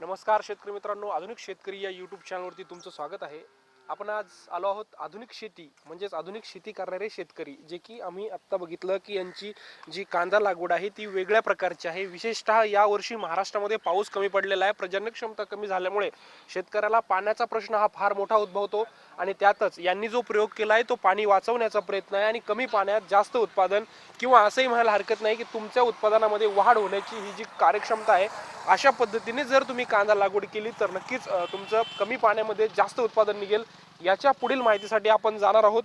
नमस्कार शेतकरी मित्रांनो आधुनिक शेतकरी या यूट्यूब चॅनलवरती तुमचं स्वागत आहे. आपण आज आलो आहोत आधुनिक शेती म्हणजेच आधुनिक शेती करणारे शेतकरी जे की आम्ही आत्ता बघितलं की यांची जी कांदा लागवड आहे ती वेगळ्या प्रकारची आहे. विशेषतः यावर्षी महाराष्ट्रामध्ये पाऊस कमी पडलेला आहे. प्रजनन क्षमता कमी झाल्यामुळे शेतकऱ्याला पाण्याचा प्रश्न हा फार मोठा उद्भवतो आणि त्यातच यांनी जो प्रयोग केला आहे तो पाणी वाचवण्याचा प्रयत्न आहे आणि कमी पाण्यात जास्त उत्पादन किंवा असंही म्हणायला हरकत नाही की तुमच्या उत्पादनामध्ये वाढ होण्याची ही जी कार्यक्षमता आहे अशा पद्धतीने जर तुम्ही कांदा लागवड केली तर नक्कीच तुमचं कमी पाण्यामध्ये जास्त उत्पादन निघेल. याच्या पुढील माहितीसाठी आपण जाणार आहोत.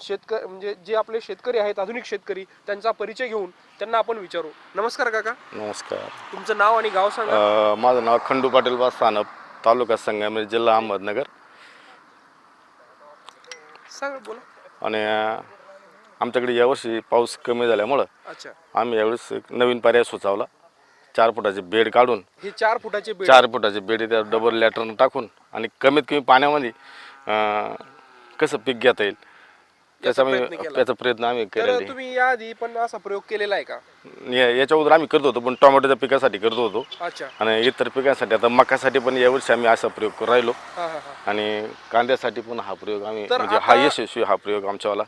शेतकरी म्हणजे जे आपले शेतकरी आहेत आधुनिक शेतकरी त्यांचा परिचय घेऊन त्यांना आपण विचारू. नमस्कार काका. नमस्कार. तुमचं नाव आणि गाव सांगा. अ, माझं नाव खंडू पाटील सानप तालुका संगमेर जिल्हा अहमदनगर. सांगा बोला. आणि अ, आमच्याकडे यावर्षी पाऊस कमी झाल्यामुळं अच्छा. आम्ही यावेळेस एक नवीन पर्याय सुचवला. चार फुटाचे बेड काढून हे चार फुटाचे बेड. चार फुटाचे बेड त्या डबल लॅटरनं टाकून आणि कमीत कमी पाण्यामध्ये अ, कसं पीक घेता येईल? त्याचा आम्ही प्रयत्न केला. त्याचा प्रयत्न आम्ही तर केलेला. तुम्ही याआधी पण असा प्रयोग केलेला आहे का? आहे. या- याच्या अगोदर आम्ही करत होतो पण टोमॅटोच्या पिकासाठी करत होतो. अच्छा. आणि इतर पिकांसाठी आता मकासाठी पण यावर्षी आम्ही असा प्रयोग राहिलो. हा हा हा. आणि कांद्यासाठी पण हा प्रयोग आम्ही तर म्हणजे हा आता- यशस्वी हा प्रयोग आमच्यावाला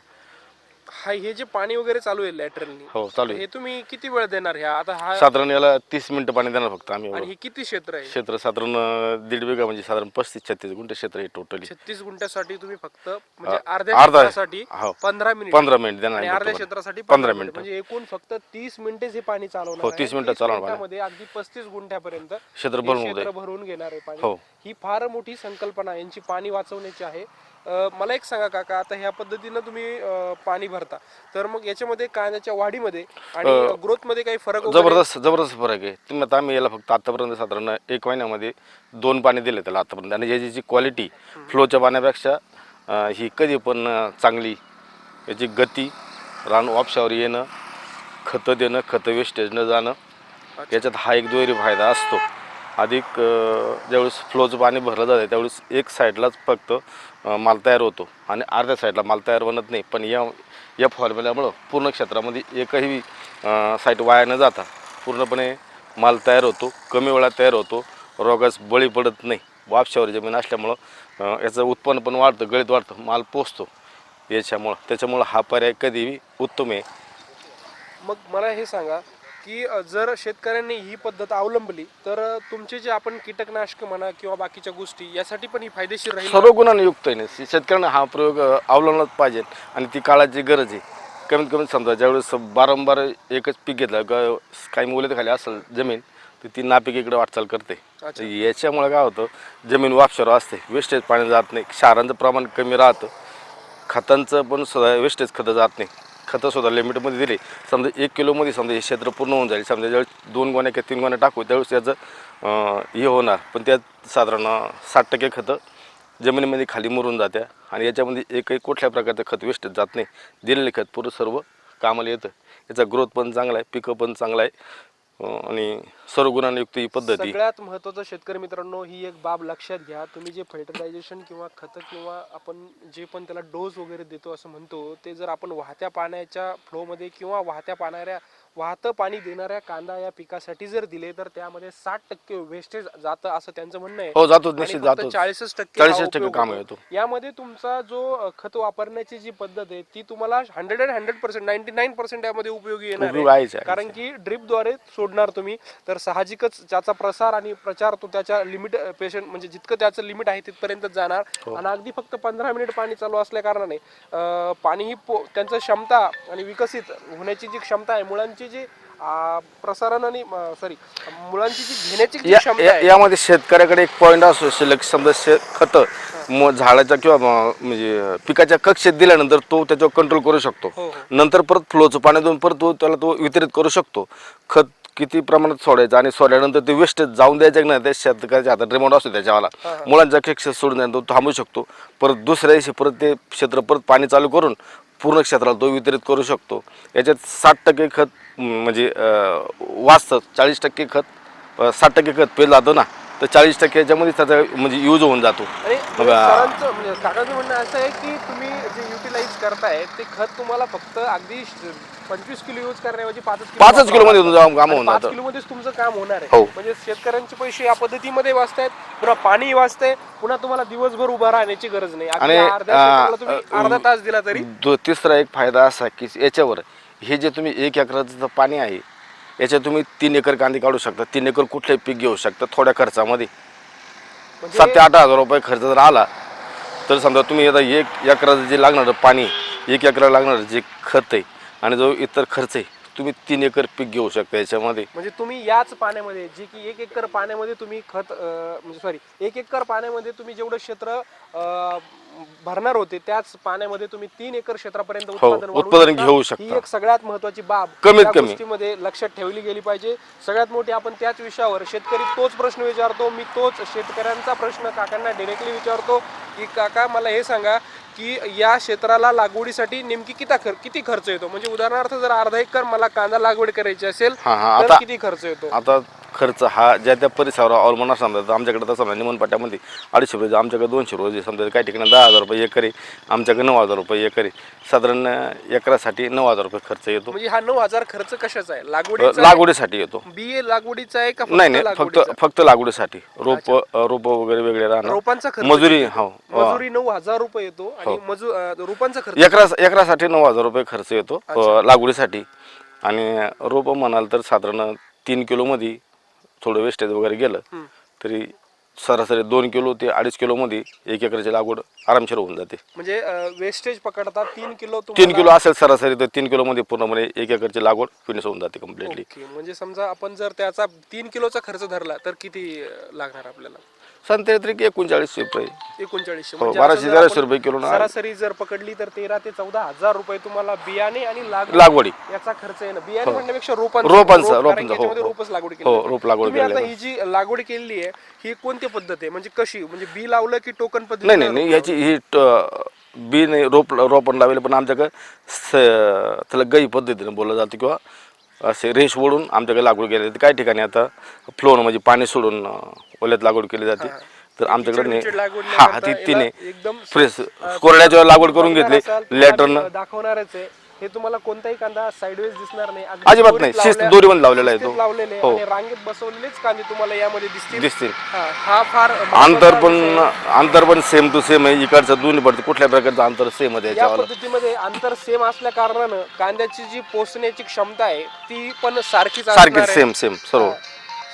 हा हे जे पाणी वगैरे चालू आहे लॅटरलनी हो चालू आहे हे तुम्ही किती वेळ देणार ह्या आता हा साधारण याला तीस मिनिटं पाणी देणार फक्त आम्ही आणि. हे किती क्षेत्र आहे क्षेत्र साधारण अं, दीड बिघा म्हणजे साधारण पस्तीस छत्तीस गुंठे क्षेत्र आहे टोटली छत्तीस गुंठ्यासाठी तुम्ही फक्त म्हणजे अर्ध्या अर्धा- क्षेत्रासाठी हो. पंधरा मिनिट पंधरा मिनिट देणार आणि आहे अर्ध्या फक्त. क्षेत्रासाठी पंधरा पंधरा मिनिट मिनिटं. म्हणजे एकूण फक्त तीस मिनिटेच हे पाणी चालवणार हो, आहे. 30 मिनिटं 30 चालवणार पाणी. मिनिटामध्ये अगदी पस्तीस गुंठ्यापर्यंत क्षेत्र हे भरून क्षेत्र भरून घेणार आहे पाणी हो. ही फार मोठी संकल्पना यांची पाणी वाचवण्याची आहे मला एक सांगा काका आता ह्या पद्धतीनं तुम्ही पाणी भरता. तर मग याच्यामध्ये कांद्याच्या वाढीमध्ये आणि ग्रोथमध्ये काही फरक जबरदस्त जबरदस्त फरक आहे. तुम्ही आता आम्ही याला फक्त आतापर्यंत साधारण एक महिन्यामध्ये दोन पाणी दिले त्याला आतापर्यंत. आणि याची जी क्वालिटी फ्लोच्या पाण्यापेक्षा ही कधी पण चांगली याची गती रान वापशावर येणं खतं देणं खतं वेस्टेज न जाणं याच्यात हा एक दुहेरी फायदा असतो. अधिक ज्यावेळेस फ्लोचं पाणी भरलं जातं त्यावेळेस एक साईडलाच फक्त माल तयार होतो. आणि अर्ध्या साईडला माल तयार बनत नाही. पण या या फॉर्म्युल्यामुळं पूर्ण क्षेत्रामध्ये एकही साईट वाया न जाता पूर्णपणे माल तयार होतो कमी वेळात तयार होतो रोगास बळी पडत नाही. वापशावर जमीन असल्यामुळं याचं उत्पन्न पण वाढतं गळीत वाढतं माल पोचतो. याच्यामुळं त्याच्यामुळं हा पर्याय कधीही उत्तम आहे. मग मला हे सांगा की जर शेतकऱ्यांनी ही पद्धत अवलंबली तर तुमचे जे आपण कीटकनाशक म्हणा किंवा बाकीच्या गोष्टी यासाठी पण ही फायदेशीर राहील सर्व गुणांनी युक्त आहे ना. शेतकऱ्यांना हा प्रयोग अ, अवलंबलाच पाहिजे आणि ती काळाची गरज आहे. कमीत कमी समजा ज्यावेळेस बारंबार एकच पीक घेतलं ग काही मुले खाली असेल जमीन तर ती नापीक इकडे वाटचाल करते. याच्यामुळे काय होतं जमीन वापशावर असते वेस्टेज पाणी जात नाही क्षारांचं प्रमाण कमी राहतं खतांचं पण सुद्धा वेस्टेज खतं जात नाही. खतं सुद्धा लिमिटमध्ये दिली. समजा एक किलोमध्ये समजा हे क्षेत्र पूर्ण होऊन जाईल. समजा ज्यावेळेस दोन गोण्या किंवा तीन गोण्या टाकू त्यावेळेस त्याचं हे होणार. पण त्यात साधारण साठ टक्के खतं जमिनीमध्ये खाली मुरून जात्या आणि याच्यामध्ये एकही कुठल्या प्रकारचं खत वेस्ट जात नाही. दिलेले खत पुरं सर्व कामाला येतं. याचा ग्रोथ पण चांगला आहे पिकं पण चांगलं आहे. आणि सर्व ही पद्धती सगळ्यात महत्वाचं शेतकरी मित्रांनो ही एक बाब लक्षात घ्या तुम्ही जे फर्टिलायझेशन किंवा खतं किंवा आपण जे पण त्याला डोस वगैरे देतो असं म्हणतो ते जर आपण वाहत्या पाण्याच्या फ्लोमध्ये किंवा वाहत्या पाणाऱ्या वाहतं पाणी देणाऱ्या कांदा या पिकासाठी जर दिले तर त्यामध्ये साठ टक्के वेस्टेज जातं असं त्यांचं म्हणणं आहे हो जातो निश्चित 40 टक्के 40 हा टक्के काम. येतो. यामध्ये तुमचा जो खत वापरण्याची जी पद्धत आहे ती तुम्हाला hundred and hundred percent ninety nine percent यामध्ये उपयोगी येणार आहे. कारण की ड्रिपद्वारे सोडणार तुम्ही तर साहजिकच ज्याचा प्रसार आणि प्रचार तो त्याच्या लिमिट पेशंट म्हणजे जितकं त्याचं लिमिट आहे तिथपर्यंत जाणार हो. आणि अगदी फक्त पंधरा मिनिट पाणी चालू असल्या कारणाने पाणी ही पो- त्यांचं क्षमता आणि विकसित होण्याची जी क्षमता आहे मुलांची जी प्रसारण आणि सॉरी मुलांची जी घेण्याची क्षमता आहे यामध्ये शेतकऱ्याकडे एक पॉईंट असतो शिल्लक समजा शे खत म झाडाच्या किंवा म्हणजे पिकाच्या कक्षेत दिल्यानंतर तो त्याच्यावर कंट्रोल करू शकतो हो, हो. नंतर परत फ्लोचं पाणी देऊन परत तो त्याला तो वितरित करू शकतो खत किती प्रमाणात सोडायचं आणि सोडल्यानंतर ते वेस्ट जाऊन द्यायचं की नाही त्या शेतकऱ्याच्या हातात रिमोट असतो त्याच्यावाला मुलांच्या कक्षेत सोडून द्या तो थांबू शकतो. परत दुसऱ्या दिवशी परत ते क्षेत्र परत पाणी चालू करून पूर्ण क्षेत्राला तो वितरित करू शकतो. याच्यात साठ टक्के खत म्हणजे वाचतं चाळीस टक्के खत साठ टक्के खत पेलं जातं ना. तर चाळीस टक्के याच्यामध्ये त्याचा म्हणजे यूज होऊन जातो. आणि सरांचं म्हणजे काकाचं म्हणणं असं आहे की तुम्ही जे युटिलाइज करताय ते खत तुम्हाला फक्त अगदी पंचवीस किलो यूज करण्याऐवजी पाचच किलो पाचच वापरावं किलोमध्ये. तुमचं काम आणि होऊन पाच जातं. किलो मध्येच तुमचं काम होणार आहे. हो. म्हणजे शेतकऱ्यांचे पैसे या पद्धतीमध्ये वाचतायत पुन्हा पाणी वाचतंय पुन्हा तुम्हाला दिवसभर उभा राहण्याची गरज नाही. अगदी आणि, अर्ध्या आ, शेताला तुम्ही अ, अर्धा तास दिला तरी. दो तिसरा एक फायदा असा की याच्यावर हे जे तुम्ही एक एकराचं जे पाणी आहे याच्यात तुम्ही तीन एकर कांदे काढू शकता तीन एकर कुठलंही पीक घेऊ शकता थोड्या खर्चामध्ये. म्हणजे सात ते आठ हजार रुपये खर्च जर आला तर समजा तुम्ही आता एक एकराचं जे लागणारं पाणी एक एकराला लागणारं जे खत आहे आणि जो इतर खर्च आहे तुम्ही तीन एकर पीक घेऊ शकता याच्यामध्ये. म्हणजे तुम्ही याच पाण्यामध्ये जे की एक एकर पाण्यामध्ये तुम्ही खत अं, म्हणजे सॉरी एक एकर पाण्यामध्ये तुम्ही जेवढं क्षेत्र अं, भरणार होते त्याच पाण्यामध्ये तुम्ही तीन एकर क्षेत्रापर्यंत उत्पादन हो, उत्पादन. घेऊ शकता. ही एक सगळ्यात महत्वाची बाब कमीत. गोष्टीमध्ये लक्षात ठेवली गेली पाहिजे सगळ्यात मोठी आपण त्याच विषयावर शेतकरी तोच प्रश्न विचारतो मी तोच शेतकऱ्यांचा प्रश्न काकांना डिरेक्टली विचारतो की काका मला हे सांगा की या क्षेत्राला लागवडीसाठी नेमकी किती खर्च किती खर्च येतो म्हणजे उदाहरणार्थ जर अर्धा एकर मला कांदा लागवड करायची असेल तर किती खर्च येतो आता खर्च हा ज्या त्या परिसरावर अवलंबून असणार समजा तर आमच्याकडे तर समजा निमन पट्ट्यामध्ये अडीचशे रुपये आमच्याकडे दोनशे रुपये समजा काही ठिकाणी दहा हजार रुपये एकर आमच्याकडे नऊ हजार रुपये एकर. साधारण एकरासाठी नऊ हजार रुपये खर्च येतो. म्हणजे हा नऊ हजार खर्च कशाचा आहे? आहे? लागवडीसाठी येतो. बिये लागवडीचा आहे का नाही नाही. फक्त? फक्त लागवडीसाठी. रोप रोप वगैरे वेगळे राहणार. रोपांचा खर्च मजुरी? हो. मजुरी नऊ हजार रुपये येतो आणि मजू अं, रोपांचा खर्च एकरा एकरासाठी नऊ हजार रुपये खर्च येतो लागवडीसाठी. आणि रोप म्हणाल तर साधारण तीन किलोमध्ये थोडं वेस्टेज वगैरे गेलं. तरी सरासरी दोन किलो ते अडीच किलोमध्ये एक एकरची लागवड आरामशीर होऊन जाते. म्हणजे वेस्टेज पकडता तीन किलो तीन किलो असेल सरासरी तर तीन किलोमध्ये पूर्णपणे एक एकरची लागवड फिनिश होऊन जाते कम्प्लिटली म्हणजे समजा आपण जर त्याचा तीन किलोचा खर्च धरला तर किती लागणार आपल्याला? संत्रे तरी एकोणचाळीस रुपये. एकोणचाळीसशे. हो, म्हणजे बाराशे असं जर तेराशे आपण रुपये किलो ना. सरासरी जर पकडली तर तेरा ते चौदा हजार रुपये तुम्हाला बियाणे आणि लागवड लागवडी. याचा खर्च आहे ना. बियाणे म्हणण्यापेक्षा रोपांचा रोपांचा, रोप, कारण रोपांचा, की याच्यामध्ये हो, हो. रोपच लागवड केली हो, जाते. रोप लागवड तुम्ही आता केलेलं ही जी लागवड केलेली आहे ही कोणती पद्धत आहे? म्हणजे कशी? म्हणजे बी लावलं की टोकन पद्धती नाही नाही नाही ह्याची ही ट- बी नाही रोप रोपण लावेल पण आमच्याकडे स- त्याला गई पद्धतीने बोललं जातं किंवा असे रेश ओढून आमच्याकडे लागवड केली जाते. काही ठिकाणी आता फ्लोन म्हणजे पाणी सोडून ओल्यात लागवड केली जाते. तर आमच्याकडे लागवड नाही हा करता, याला तिने एकदम फ्रेश कोरड्याच्या लागवड करून घेतली. लॅटरनं दाखवणारच आहे. हे तुम्हाला कोणताही कांदा साईडवेज दिसणार नाही अगदी अजिबात दोरीत नाही. शिस्त लावल्या- दोरीमध्ये लावलेला आहे तो. शिस्तीत लावलेले हो. आणि रांगेत बसवलेलेच कांदे तुम्हाला यामध्ये दिसतील दिसतील हा हा फार अंतर पण. अंतर पण सेम टू सेम आहे इकडचं दोन्ही पडते कुठल्या प्रकारचं अंतर सेम आहे या पद्धतीमध्ये अंतर सेम असल्या कारणानं कांद्याची जी पोचण्याची क्षमता आहे ती पण सारखीच सारखी असणार आहे. सेम सेम सर्व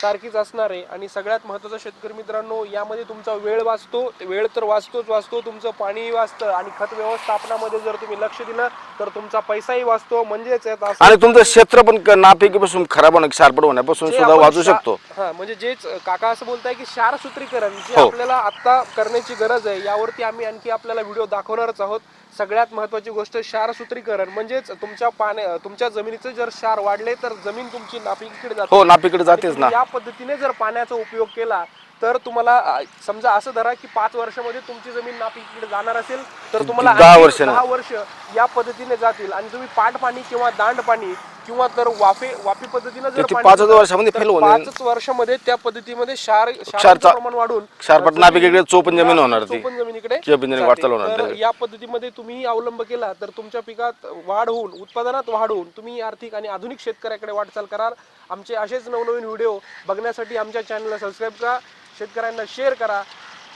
सारखीच असणार आहे. आणि सगळ्यात महत्त्वाचं शेतकरी मित्रांनो यामध्ये तुमचा वेळ वाचतो. वेळ तर वाचतोच वाचतो. तुमचं पाणी वाचतं. आणि खत व्यवस्थापनामध्ये जर तुम्ही लक्ष दिलं तर तुमचा पैसाही वाचतो. म्हणजेच आणि तुमचं क्षेत्र पण नापिकीपासून खराब होण्या शार्पड होण्यापासून सुद्धा वाचू शकतो. हा म्हणजे जेच काका असं बोलताय की क्षार सूत्रीकरण जे हो. आपल्याला आता करण्याची गरज आहे यावरती आम्ही आणखी आपल्याला व्हिडिओ दाखवणारच आहोत. सगळ्यात महत्वाची गोष्ट क्षार सूत्रीकरण. म्हणजेच तुमच्या पाण्या तुमच्या जमिनीचे जर क्षार वाढले तर जमीन तुमची नापिकीकडे जाते. हो नापिकडे जातेच ना. या पद्धतीने जर पाण्याचा उपयोग केला तर तुम्हाला समजा असं धरा की पाच वर्षामध्ये तुमची जमीन नापिकीकडे जाणार असेल तर तुम्हाला. दहा वर्ष या पद्धतीने जातील. आणि तुम्ही पाट पाणी किंवा दांड पाणी किंवा तर वाफे वाफी पद्धतीने जर ते पाणी पाचच दिलं, वर्षामध्ये तर fail होऊन जाईल. पाचच वर्षामध्ये त्या पद्धतीमध्ये क्षार क्षाराचं क्षारचा- प्रमाण वाढून क्षारपट नापिकीकडे चोपण जमीन होणार ती. चोपण जमिनीकडे जमीन जाते. होणार तर. या पद्धतीमध्ये तुम्ही अवलंब केला तर तुमच्या पिकात वाढ होऊन उत्पादनात वाढ होऊन तुम्ही आर्थिक आणि आधुनिक शेतकऱ्याकडे वाटचाल कराल आमचे असेच नवनवीन व्हिडिओ बघण्यासाठी आमच्या चॅनलला सबस्क्राईब करा शेतकऱ्यांना शेअर करा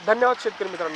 धन्यवाद शेतकरी मित्रांनो